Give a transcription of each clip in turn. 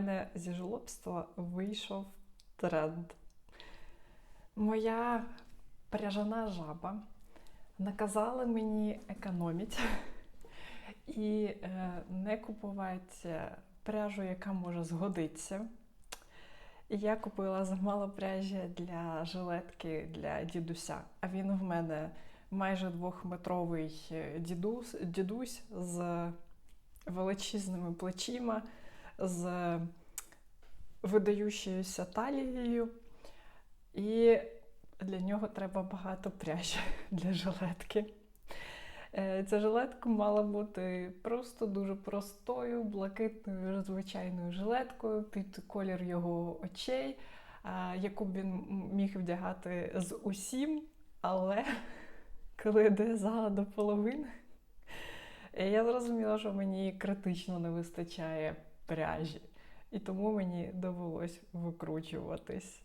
мене зі жлобства вийшов тренд. Моя пряжана жаба наказала мені економити і е, не купувати пряжу, яка може згодитися. Я купила замало пряжі для жилетки для дідуся. А він в мене майже двохметровий е, дідусь, дідусь з величезними плечима, з видаючою талією. І для нього треба багато пряжі для жилетки. Е, Ця жилетка мала бути просто дуже простою, блакитною звичайною жилеткою під колір його очей, яку б він міг вдягати з усім, але коли я дов'язала до половини, я зрозуміла, що мені критично не вистачає пряжі, і тому мені довелось викручуватись.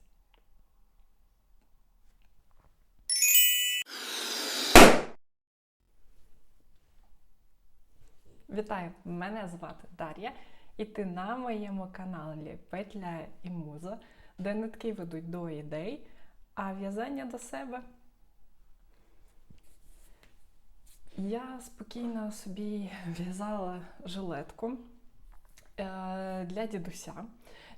Вітаю! Мене звати Дар'я, і ти на моєму каналі Петля і Муза, де нитки ведуть до ідей, а в'язання до себе. Я спокійно собі в'язала жилетку для дідуся,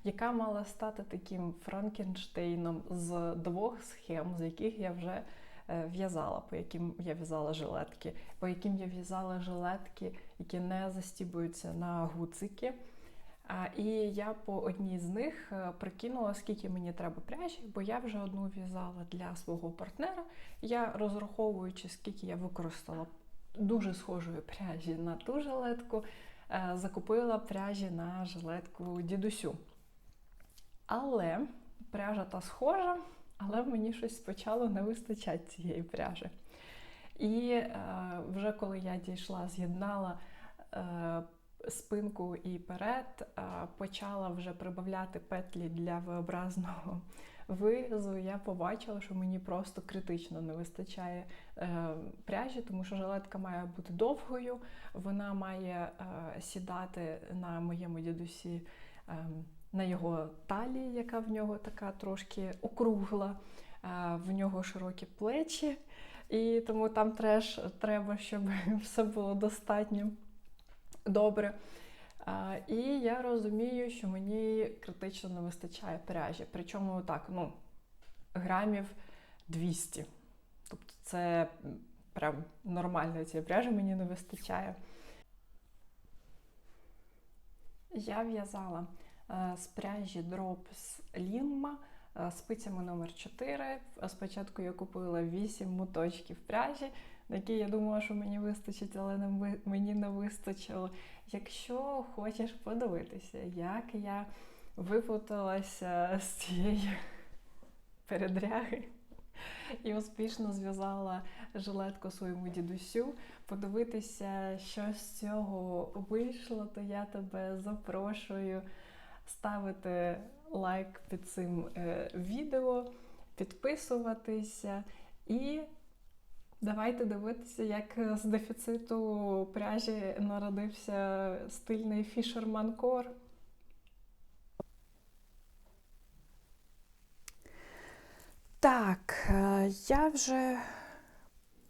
яка мала стати таким Франкенштейном з двох схем, з яких я вже е, в'язала, по яким я в'язала жилетки, по яким я в'язала жилетки, які не застібуються на гуцики. І я по одній з них е, прикинула, скільки мені треба пряжі, бо я вже одну в'язала для свого партнера. Я розраховуючи, скільки я використала дуже схожої пряжі на ту жилетку, е, закупила пряжі на жилетку дідусю. Але пряжа та схожа, але мені щось спочатку не вистачать цієї пряжі. І е, вже коли я дійшла, з'єднала е, спинку і перед, е, почала вже прибавляти петлі для V-образного вирізу, я побачила, що мені просто критично не вистачає е, пряжі, тому що жилетка має бути довгою, вона має е, сідати на моєму дідусі. Е, на його талії, яка в нього така трошки округла, е, в нього широкі плечі, і тому там треш, треба, щоб все було достатньо добре. І я розумію, що мені критично не вистачає пряжі. Причому так, ну, грамів 200. Тобто це прям нормально цієї пряжі мені не вистачає. Я в'язала е, з пряжі Drops Linma е, спицями номер 4 Спочатку я купила 8 моточків пряжі, на які я думала, що мені вистачить, але не мені не вистачило. Якщо хочеш подивитися, як я випуталася з цієї передряги і успішно зв'язала жилетку своєму дідусю, подивитися, що з цього вийшло, то я тебе запрошую ставити лайк під цим е, відео, підписуватися і давайте дивитися, як з дефіциту пряжі народився стильний Core. Так, е, я вже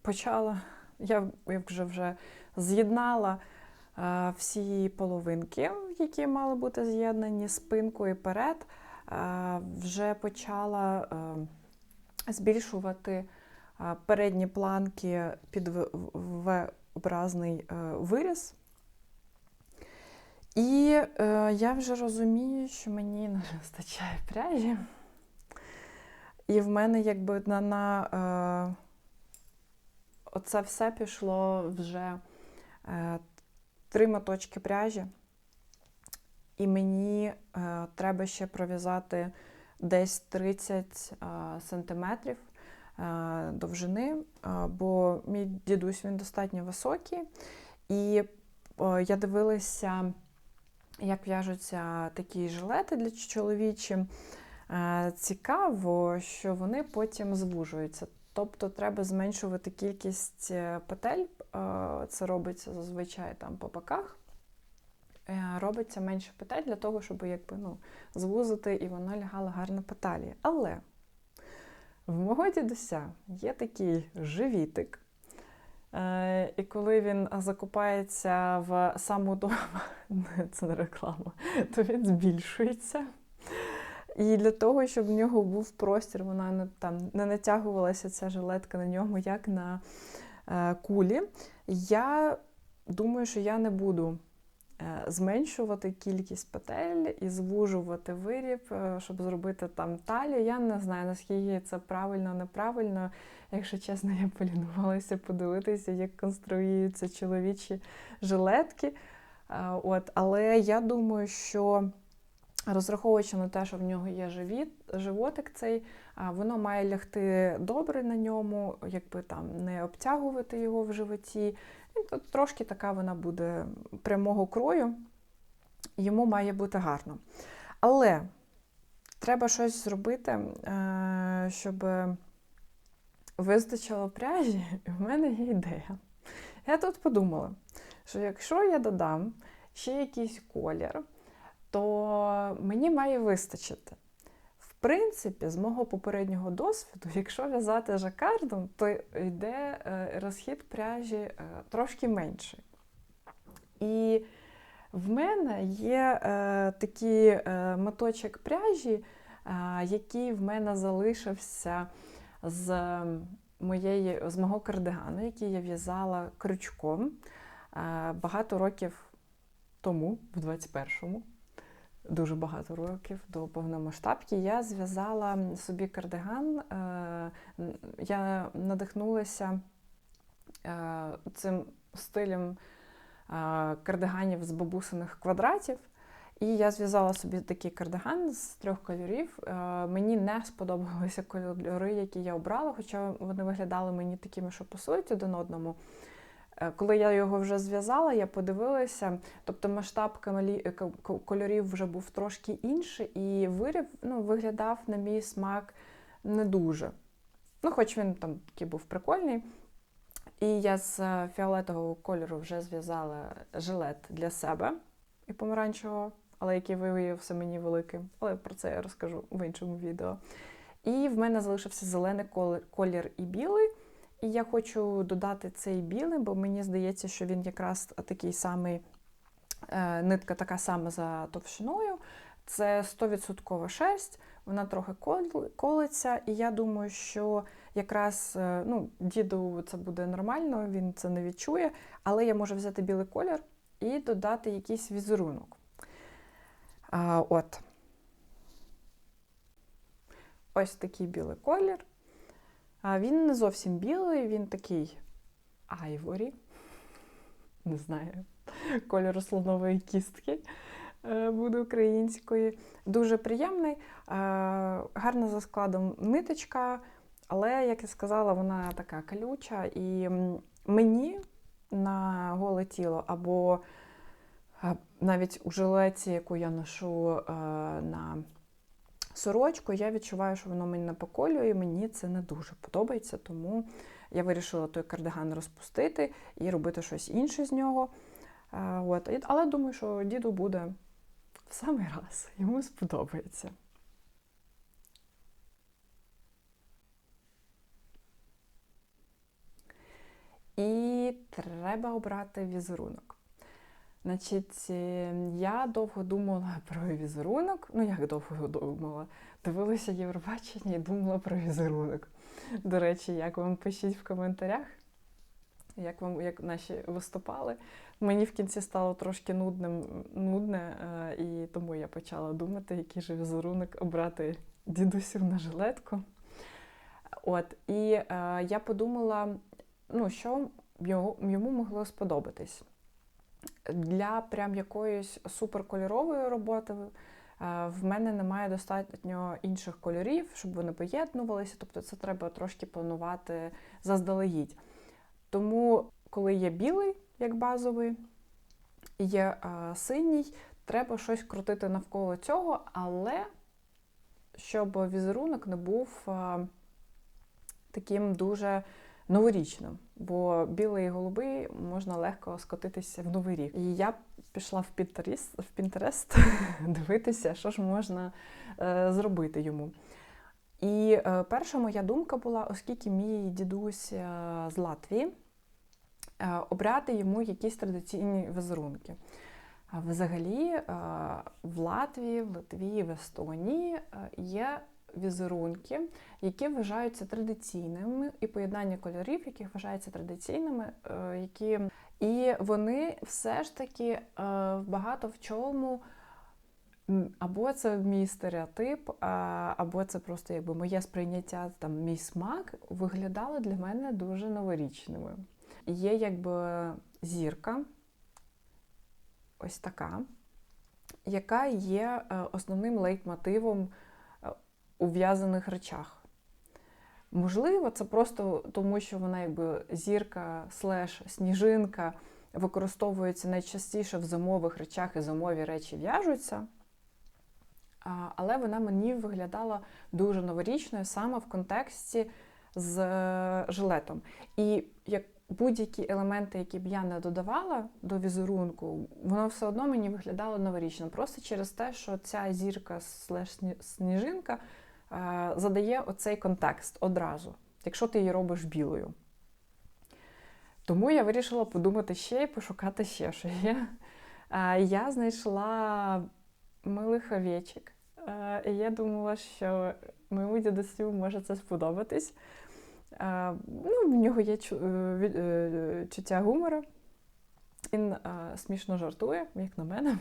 почала, я вже вже з'єднала е, всі половинки, які мали бути з'єднані спинку і перед. Е, Вже почала е, збільшувати е, передні планки під V-образний е, виріз. І е, я вже розумію, що мені не вистачає пряжі. І в мене якби на, на е, оце все пішло вже е, три моточки пряжі, і мені е, треба ще пров'язати десь 30 е, сантиметрів довжини, е, бо мій дідусь він достатньо високий. І е, я дивилася, як в'яжуться такі жилети для чоловічі. Е, Цікаво, що вони потім звужуються. Тобто треба зменшувати кількість е, петель. е, Це робиться зазвичай там по боках. е, робиться менше петель для того, щоб якби, ну, звузити і вона лягала гарно по талії. Але в мого дідуся є такий живітик. Е, І коли він закопається в саму дому, це не реклама, то він збільшується. І для того, щоб в нього був простір, вона не, там не натягувалася ця жилетка на ньому, як на е, кулі. Я думаю, що я не буду зменшувати кількість петель і звужувати виріб, е, щоб зробити там талію. Я не знаю, наскільки це правильно, неправильно. Якщо чесно, я полінувалася подивитися, як конструюються чоловічі жилетки. Е, от, Але я думаю, що розраховуючи на те, що в нього є живіт, животик цей, воно має лягти добре на ньому, якби там не обтягувати його в животі. І Трошки така вона буде прямого крою, йому має бути гарно. Але треба щось зробити, е, щоб вистачило пряжі, і в мене є ідея. Я тут подумала, що якщо я додам ще якийсь колір, то мені має вистачити. Принципі, з мого попереднього досвіду, якщо в'язати жакардом, то йде е, розхід пряжі е, трошки менший. І в мене є е, такий моточок пряжі, який в мене залишився з моєї, з мого кардигану, який я в'язала крючком багато років тому, в 21-му дуже багато років до повномасштабки, я зв'язала собі кардиган. Е, я надихнулася е, цим стилем е, кардиганів з бабусиних квадратів. І я зв'язала собі такий кардиган з трьох кольорів. Мені не сподобалися кольори, які я обрала, хоча вони виглядали мені такими, що пасують один одному. Е, коли я його вже зв'язала, я подивилася, тобто масштаб е, кольорів вже був трошки інший, і виріб ну, виглядав на мій смак не дуже. Ну, Хоч він там такий був прикольний. І я з е, фіолетового кольору вже зв'язала жилет для себе і помаранчевого, але який виявився мені великим. Але про це я розкажу в іншому відео. І в мене залишився зелений колір і білий. І я хочу додати цей білий, бо мені здається, що він якраз такий самий, е, нитка така сама за товщиною. Це 100% шерсть, вона трохи колиться, і я думаю, що якраз е, ну, діду це буде нормально, він це не відчує, але я можу взяти білий колір і додати якийсь візерунок. От. Ось такий білий колір. Він не зовсім білий, він такий айворі, не знаю, кольору слонової кістки е, буде української. Дуже приємний, е, гарна за складом ниточка, але, як я сказала, вона така калюча. І мені на голе тіло або е, навіть у жилеці, яку я ношу на сорочку, я відчуваю, що воно мені напоколює, мені це не дуже подобається, тому я вирішила той кардиган розпустити і робити щось інше з нього. От. Але думаю, що діду буде в самий раз, йому сподобається. І треба обрати візерунок. Значить, е, я довго думала про візерунок. Ну, як довго думала? Дивилася Євробачення і думала про візерунок. До речі, як вам пишіть в коментарях, як вам як наші виступали. Мені в кінці стало трошки нудним, нудне, е, і тому я почала думати, який же візерунок обрати дідусю на жилетку. От, І е, я подумала, ну, що йому могло сподобатись для прям якоїсь суперкольорової роботи е, в мене немає достатньо інших кольорів, щоб вони поєднувалися, тобто це треба трошки планувати заздалегідь. Тому, коли є білий, як базовий, є а, синій, треба щось крутити навколо цього, але щоб візерунок не був а, таким дуже новорічно, бо білий і голубий можна легко скотитися в новий рік. І я пішла в Pinterest, в Pinterest дивитися, що ж можна е, зробити йому. І е, перша моя думка була, оскільки мій дідусь е, з Латвії, е, обрати йому якісь традиційні візерунки. Взагалі, е, в Латвії, в Литві, в Естонії е, є візерунки, які вважаються традиційними, і поєднання кольорів, які вважаються традиційними, е, які і вони все ж таки е, багато в чому. Або це мій стереотип, або це просто якби моє сприйняття, там мій смак виглядали для мене дуже новорічними. Є якби зірка, ось така, яка є е, основним лейтмотивом у в'язаних речах. Можливо, це просто тому, що вона якби зірка слеш сніжинка використовується найчастіше в зимових речах і зимові речі в'яжуться. Але вона мені виглядала дуже новорічною саме в контексті з е, жилетом. І як будь-які елементи, які б я не додавала до візерунку, воно все одно мені виглядало новорічно. Просто через те, що ця зірка слеш сніжинка задає оцей контекст одразу, якщо ти її робиш білою. Тому я вирішила подумати ще і пошукати ще, що є. Е, Я знайшла милих овечок. Е, І я думала, що моєму дідусю може це сподобатись. Е, Ну, в нього є е, е, чуття гумору. Він е, смішно жартує, як на мене.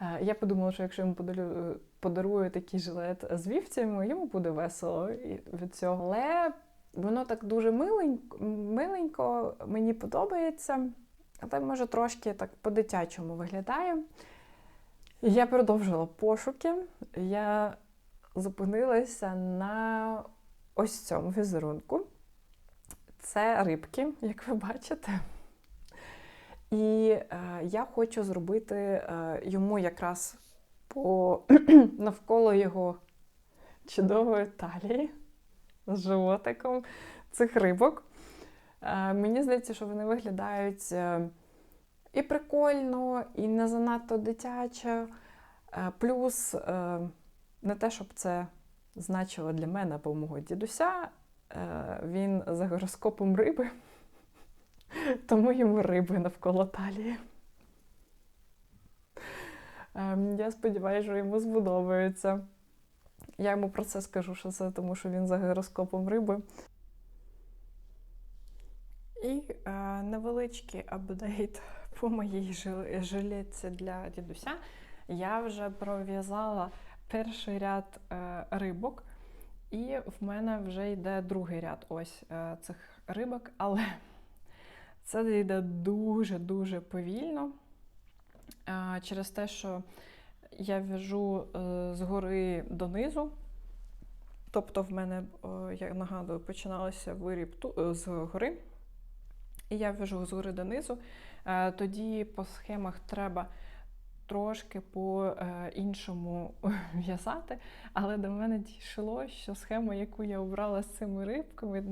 Е, Я подумала, що якщо йому подарю, подарую такий жилет з вівцями, йому буде весело від цього. Але воно так дуже миленько, миленько мені подобається, але може трошки так по-дитячому виглядає. Я продовжила пошуки. Я зупинилася на ось цьому візерунку. Це рибки, як ви бачите. І е, я хочу зробити е, йому якраз по навколо його чудової талії з животиком цих рибок. Е, мені здається, що вони виглядають е, і прикольно, і не занадто дитяче. Е, Плюс е, не те, щоб це значило для мене або мого дідуся, е, він за гороскопом риби, тому йому риби навколо талії. Ем, Я сподіваюся, що йому сподобається. Я йому про це скажу, що це тому, що він за гороскопом риби. І е, невеличкий апдейт по моїй жил- жилетці для дідуся. Я вже пров'язала перший ряд е, рибок, і в мене вже йде другий ряд ось е, цих рибок, але це йде дуже-дуже повільно. Через те, що я в'яжу е, згори донизу. Тобто, в мене, я нагадую, починалося виріб е, з гори. І я в'яжу згори донизу. Е, Тоді по схемах треба трошки по-іншому в'язати, але до мене дійшло, що схема, яку я обрала з цими рибками,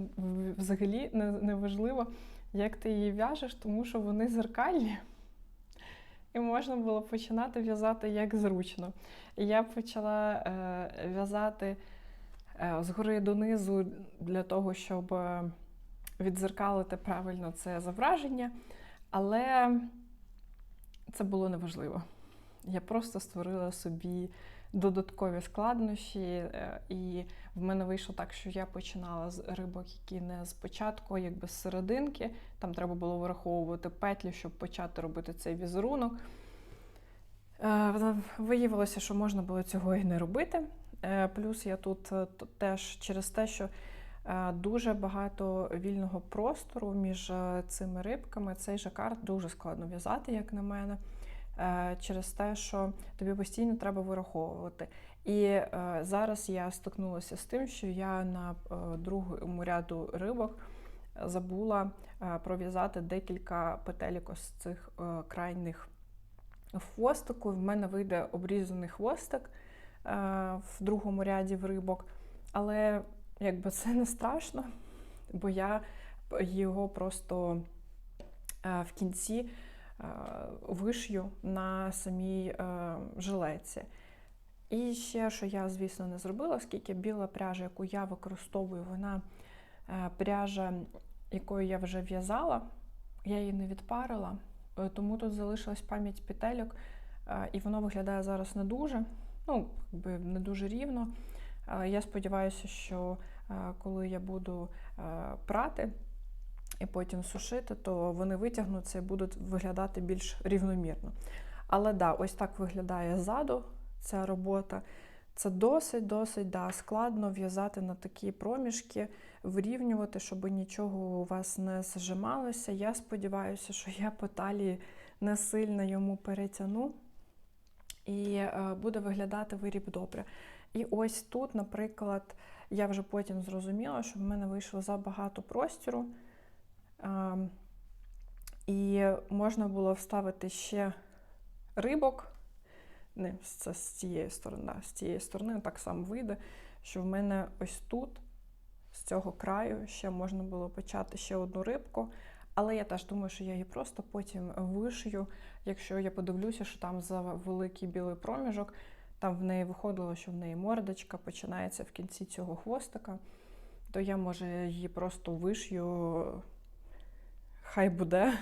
взагалі не, не як ти її в'яжеш, тому що вони зеркальні. І можна було починати в'язати як зручно. І я почала е, в'язати е, згори донизу для того, щоб е, відзеркалити правильно це зображення, але це було неважливо. Я просто створила собі додаткові складнощі, е, і в мене вийшло так, що я починала з рибок, які не спочатку, якби з серединки. Там треба було враховувати петлі, щоб почати робити цей візерунок. Е, Виявилося, що можна було цього і не робити. Е, Плюс я тут е, теж через те, що дуже багато вільного простору між цими рибками. Цей жакард дуже складно в'язати, як на мене, через те, що тобі постійно треба вираховувати. І е, зараз я стикнулася з тим, що я на е, другому ряду рибок забула е, пров'язати декілька петелік ось цих крайніх хвостику. В мене вийде обрізаний хвостик в другому ряді в рибок. Але якби це не страшно. бо я його просто в кінці вишью на самій жилетці. І ще, що я, звісно, не зробила, оскільки біла пряжа, яку я використовую, вона е, пряжа, якою я вже в'язала, я її не відпарила, е, тому тут залишилась пам'ять петельок, е, і воно виглядає зараз не дуже, ну, не дуже рівно. Я сподіваюся, що коли я буду прати і потім сушити, то вони витягнуться і будуть виглядати більш рівномірно. Але да, ось так виглядає ззаду ця робота. Це досить-досить да, складно в'язати на такі проміжки, вирівнювати, щоб нічого у вас не зжималося. Я сподіваюся, що я по талії не сильно йому перетягну, і е, буде виглядати виріб добре. І ось тут, наприклад, я вже потім зрозуміла, що в мене вийшло забагато простіру. Е, і можна було вставити ще рибок. Не, це з цієї сторони, з цієї сторони так само вийде, що в мене ось тут, з цього краю, ще можна було почати ще одну рибку. Але я теж думаю, що я її просто потім вишию, якщо я подивлюся, що там за великий білий проміжок, там в неї виходило, що в неї мордочка починається в кінці цього хвостика, то я, може, її просто вишью, хай буде,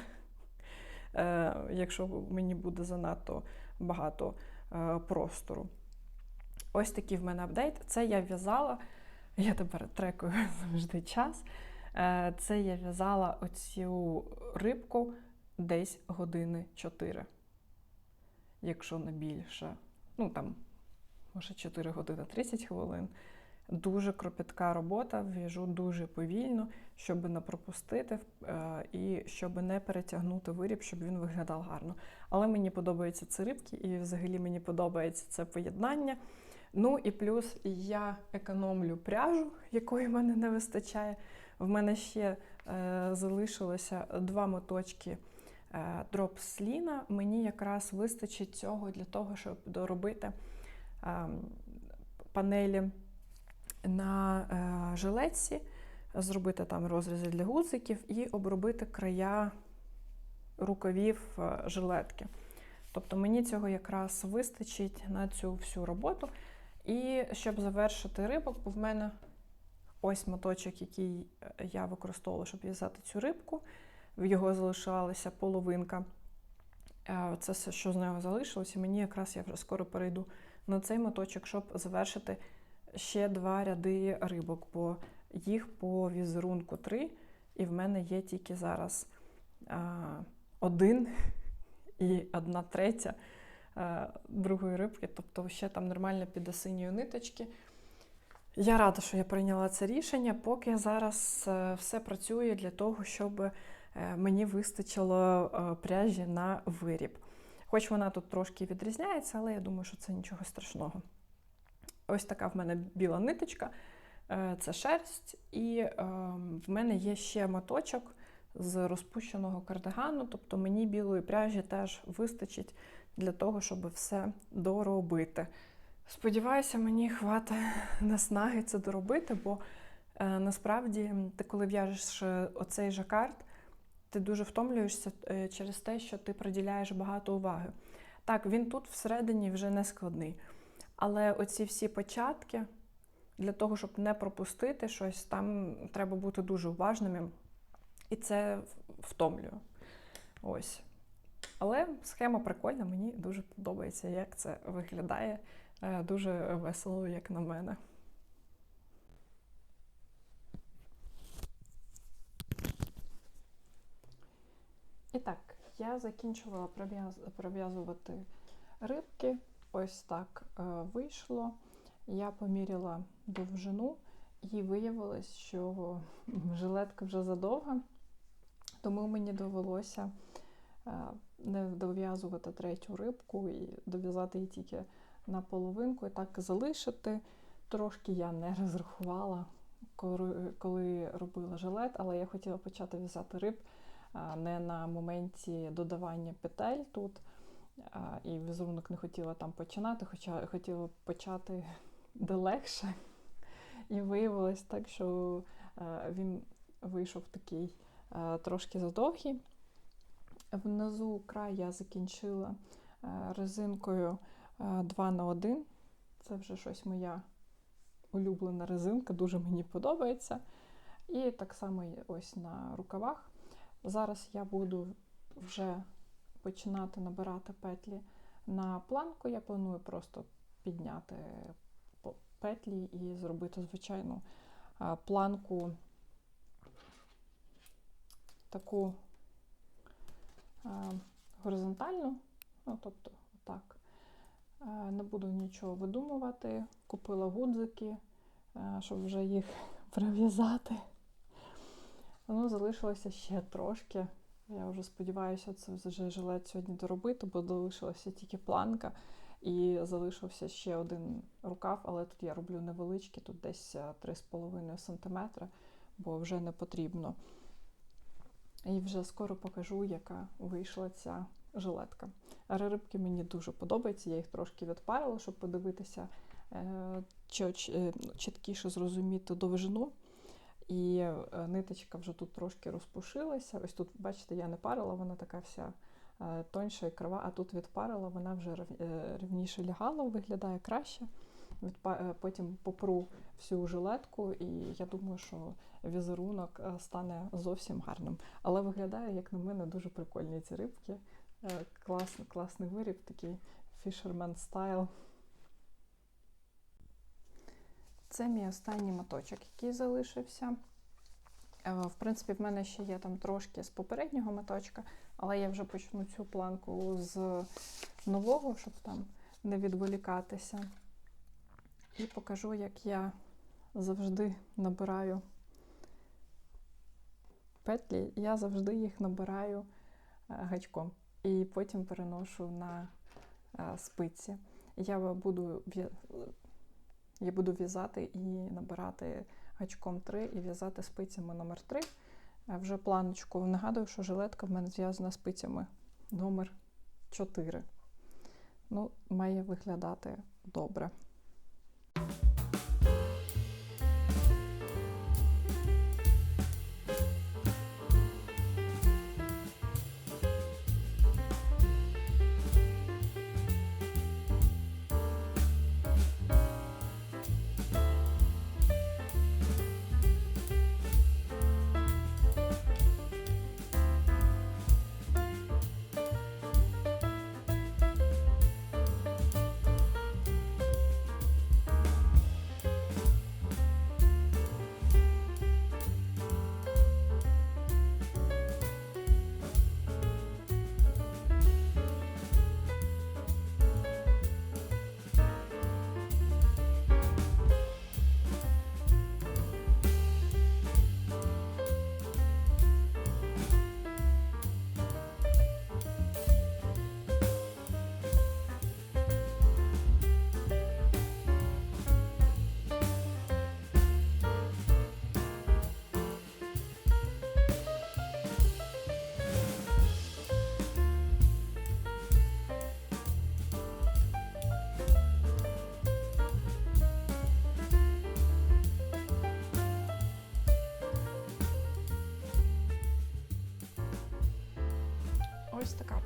е, якщо мені буде занадто багато простору. Ось такий в мене апдейт. Це я в'язала, я тепер трекую завжди час. Е, Це я в'язала оцю рибку десь години 4. Якщо не більше. Ну там, може, 4 години 30 хвилин. Дуже кропітка робота, в'яжу дуже повільно, щоб не пропустити е, і щоб не перетягнути виріб, щоб він виглядав гарно. Але мені подобаються ці рибки, і взагалі мені подобається це поєднання. Ну і плюс я економлю пряжу, якої в мене не вистачає. В мене ще е, залишилося два моточки е, дропсліна. Мені якраз вистачить цього для того, щоб доробити е, панелі на е, жилетці, зробити там розрізи для гудзиків і обробити края рукавів е, жилетки. Тобто мені цього якраз вистачить на цю всю роботу. І щоб завершити рибок, бо в мене ось моточок, який я використовувала, щоб в'язати цю рибку. В його залишалася половинка. Е, Це все, що з нього залишилося. Мені якраз я вже скоро перейду на цей моточок, щоб завершити ще два ряди рибок, бо їх по візерунку три, і в мене є тільки зараз один і одна третя другої рибки, тобто ще там нормально піде синьої ниточки. Я рада, що я прийняла це рішення, поки зараз е, все працює для того, щоб е, мені вистачило е, пряжі на виріб. Хоч вона тут трошки відрізняється, але я думаю, що це нічого страшного. Ось така в мене біла ниточка, це шерсть, і в мене є ще моточок з розпущеного кардигану, тобто мені білої пряжі теж вистачить для того, щоб все доробити. Сподіваюся, мені хватить наснаги це доробити, бо е, насправді ти, коли в'яжеш оцей жакард, ти дуже втомлюєшся е, через те, що ти приділяєш багато уваги. Так, він тут всередині вже не складний. Але оці всі початки, для того, щоб не пропустити щось, там треба бути дуже уважними. І це втомлює. Ось. Але схема прикольна, мені дуже подобається, як це виглядає. Дуже весело, як на мене. І так, я закінчувала пров'язувати рибки. Ось так е, вийшло. Я поміряла довжину і виявилось, що жилетка вже задовга, тому мені довелося е, не дов'язувати третю рибку і дов'язати її тільки на половинку і так залишити. Трошки я не розрахувала, коли робила жилет, але я хотіла почати в'язати риб не на моменті додавання петель тут. І візерунок не хотіла там починати, хоча хотіла почати де легше. І виявилось так, що він вийшов такий е, трошки задовгий. Внизу край я закінчила е, резинкою 2 на 1 Це вже щось моя улюблена резинка, дуже мені подобається. І так само ось на рукавах. Зараз я буду вже починати набирати петлі на планку. Я планую просто підняти петлі і зробити звичайну планку таку горизонтальну, ну, тобто так. Е, Не буду нічого видумувати. Купила гудзики, щоб вже їх прив'язати. Ну, залишилося ще трошки. Я вже сподіваюся, це вже жилет сьогодні доробити, бо залишилася тільки планка і залишився ще один рукав, але тут я роблю невеличкий, тут десь е, 3,5 см, бо вже не потрібно. І вже скоро покажу, яка вийшла ця жилетка. Рибки мені дуже подобаються, я їх трошки відпарила, щоб подивитися, е, е, чіткіше зрозуміти довжину. І е, ниточка вже тут трошки розпушилася. Ось тут, бачите, я не парила, вона така вся е, тоньша і крива, а тут відпарила, вона вже е, рівніше лягала, виглядає краще. Потім попру всю жилетку, і я думаю, що візерунок стане зовсім гарним. Але виглядає, як на мене, дуже прикольні ці рибки. Класний, класний виріб, такий fisherman style. Це мій останній моточок, який залишився. Е, В принципі, в мене ще є там трошки з попереднього моточка, але я вже почну цю планку з нового, щоб там не відволікатися. І покажу, як я завжди набираю петлі. Я завжди їх набираю е, гачком і потім переношу на е, спиці. Я буду я буду в'язати і набирати гачком 3 і в'язати спицями номер 3. Е, Вже планочку нагадую, що жилетка в мене зв'язана спицями номер 4. Ну, має виглядати добре.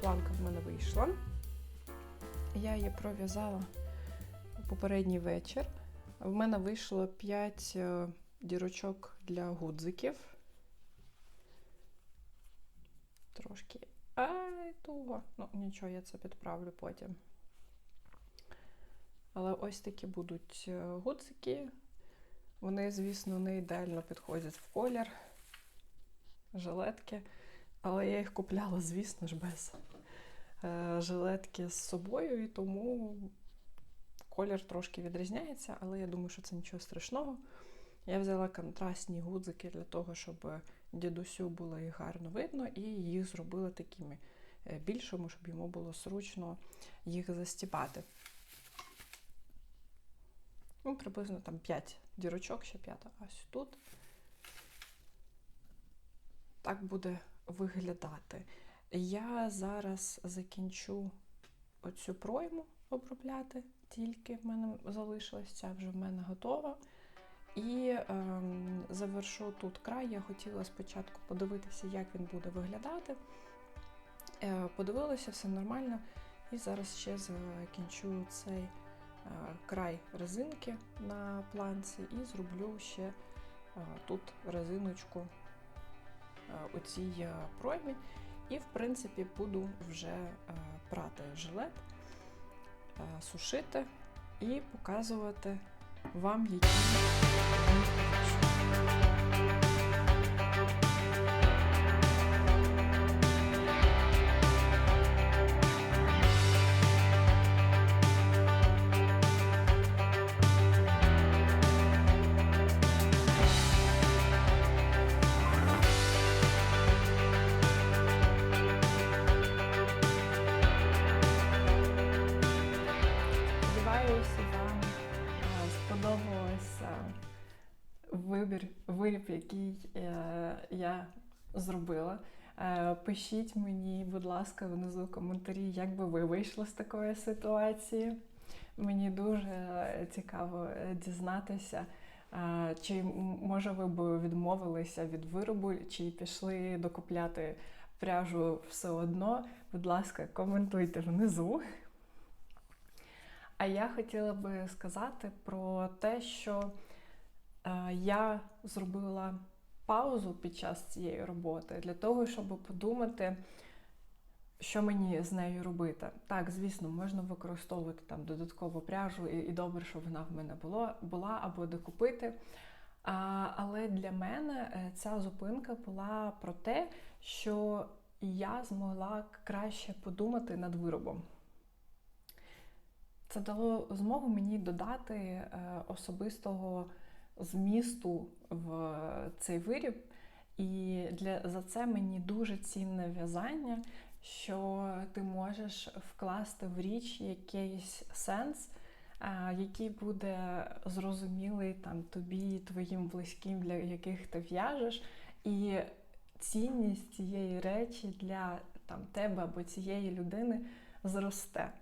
Планка в мене вийшла. Я її пров'язала попередній вечір. В мене вийшло 5 дірочок для гудзиків. Трошки. Ай, туго. Ну, нічого, я це підправлю потім. Але ось такі будуть е, гудзики. Вони, звісно, не ідеально підходять в колір жилетки. Але я їх купляла, звісно ж, без е, жилетки з собою, і тому колір трошки відрізняється, але я думаю, що це нічого страшного. Я взяла контрастні гудзики для того, щоб дідусю було їх гарно видно, і їх зробила такими е, більшими, щоб йому було зручно їх застібати. Ну, приблизно там 5 дірочок, ще п'ята ось тут. Так буде виглядати. Я зараз закінчу оцю пройму обробляти, тільки в мене залишилась, ця вже в мене готова. І ем, завершу тут край. Я хотіла спочатку подивитися, як він буде виглядати. Е, подивилася, все нормально. І зараз ще закінчу цей е, край резинки на планці і зроблю ще е, тут резиночку е, у цій е, проймі. І, в принципі, буду вже е, прати жилет, е, сушити і показувати вам, які. Виріб, який е, я зробила. Е, Пишіть мені, будь ласка, внизу коментарі, як би ви вийшли з такої ситуації. Мені дуже цікаво е, дізнатися, чи може ви б відмовилися від виробу, чи пішли докупляти пряжу все одно. Будь ласка, коментуйте внизу. А я хотіла би сказати про те, що я зробила паузу під час цієї роботи для того, щоб подумати, що мені з нею робити. Так, звісно, можна використовувати там додаткову пряжу, і, і добре, що вона в мене було, була або докупити. А, але для мене е, ця зупинка була про те, що я змогла краще подумати над виробом. Це дало змогу мені додати е, особистого змісту в цей виріб. І для, за це мені дуже цінне в'язання, що ти можеш вкласти в річ якийсь сенс, який буде зрозумілий там тобі, твоїм близьким, для яких ти в'яжеш. І цінність цієї речі для там, тебе або цієї людини зросте.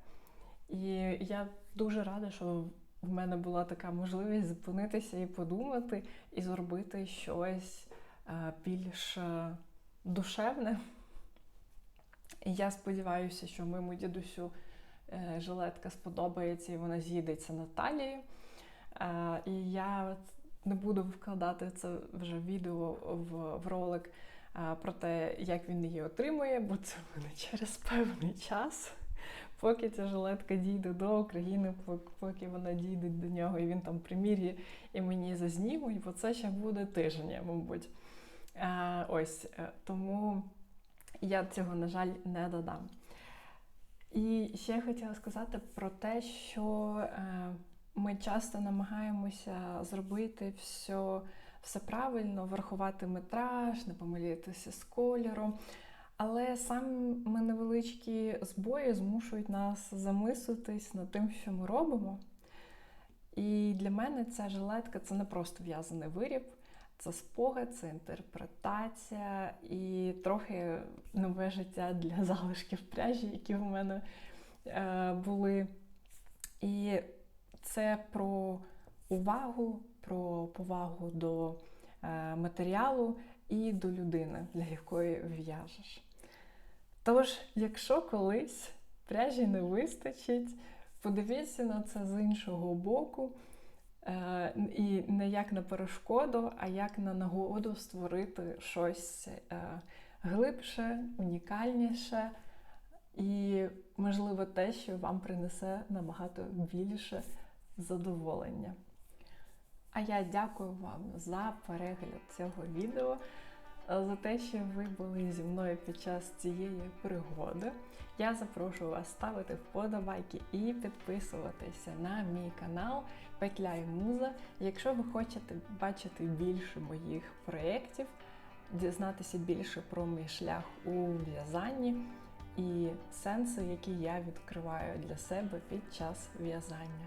І я дуже рада, що в мене була така можливість зупинитися і подумати, і зробити щось е, більш е, душевне. І я сподіваюся, що моєму дідусю е, жилетка сподобається і вона з'їдеться на талії. І я не буду вкладати це вже відео в, в ролик про те, як він її отримує, бо це буде через певний час поки ця жилетка дійде до України, поки вона дійде до нього, і він там примір'є і мені зазнімуть, бо це ще буде тиждень, мабуть. Е, ось е, тому я цього, на жаль, не додам. І ще я хотіла сказати про те, що е, ми часто намагаємося зробити все, все правильно, врахувати метраж, не помилитися з кольором. Але саме невеличкі збої змушують нас замислитись над тим, що ми робимо. І для мене ця жилетка це не просто в'язаний виріб, це спогад, це інтерпретація і трохи нове життя для залишків пряжі, які в мене е, були. І це про увагу, про повагу до е, матеріалу і до людини, для якої в'яжеш. Тож, якщо колись пряжі не вистачить, подивіться на це з іншого боку. Е, І не як на перешкоду, а як на нагоду створити щось е, глибше, унікальніше і, можливо, те, що вам принесе набагато більше задоволення. А я дякую вам за перегляд цього відео, за те, що ви були зі мною під час цієї пригоди. Я запрошую вас ставити вподобайки і підписуватися на мій канал Петля і Муза. Якщо ви хочете бачити більше моїх проєктів, дізнатися більше про мій шлях у в'язанні і сенси, які я відкриваю для себе під час в'язання.